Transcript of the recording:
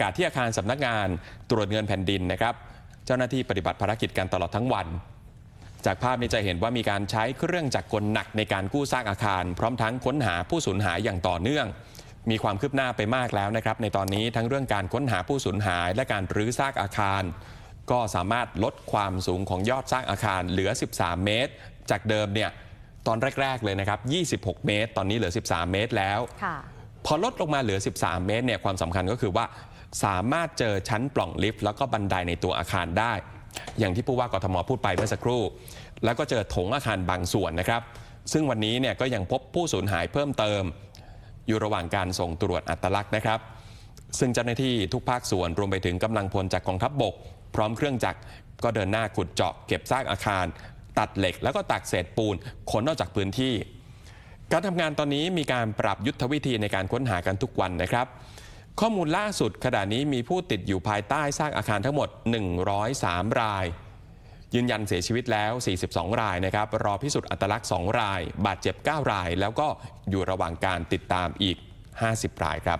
ากาศที่อาคารสำนักงานตรวจเงินแผ่นดินนะครับ เจ้าหน้าที่ปฏิบัติภารกิจกันตลอดทั้งวัน จากภาพนี้จะเห็นว่ามีการใช้เครื่องจักรกลหนักในการกู้ซากอาคาร พร้อมทั้งค้นหาผู้สูญหายอย่างต่อเนื่อง มีความคืบหน้าไปมากแล้วนะครับ ในตอนนี้ทั้งเรื่องการค้นหาผู้สูญหาย และการรื้อซากอาคาร ก็สามารถลดความสูงของยอดซากอาคารเหลือ 13 เมตร จากเดิมเนี่ยตอนแรก ๆ เลยนะครับ 26 เมตร ตอนนี้เหลือ 13 เมตรแล้วค่ะพอลดลงมาเหลือ 13 เมตรเนี่ย ความสำคัญก็คือว่า สามารถเจอชั้นปล่องลิฟต์แล้วก็บันไดในตัวอาคารได้ อย่างที่ผู้ว่ากทมพูดไปเมื่อสักครู่ แล้วก็เจอโถงอาคารบางส่วนนะครับ ซึ่งวันนี้เนี่ยก็ยังพบผู้สูญหายเพิ่มเติม อยู่ระหว่างการส่งตรวจอัตลักษณ์นะครับ ซึ่งเจ้าหน้าที่ทุกภาคส่วนรวมไปถึงกำลังพลจากกองทัพบบก พร้อมเครื่องจักรก็เดินหน้าขุดเจาะเก็บซากอาคาร ตัดเหล็ก แล้วก็ตักเศษปูนขนออกจากพื้นที่ การทำงานตอนนี้มีการปรับยุทธวิธีในการค้นหากันทุกวันนะครับ ข้อมูลล่าสุดขณะนี้มีผู้ติดอยู่ภายใต้ซากอาคารทั้งหมด 103 ราย ยืนยันเสียชีวิตแล้ว 42 รายนะครับ รอพิสูจน์อัตลักษณ์ 2 ราย บาดเจ็บ 9 ราย แล้วก็อยู่ระหว่างการติดตามอีก 50 รายครับ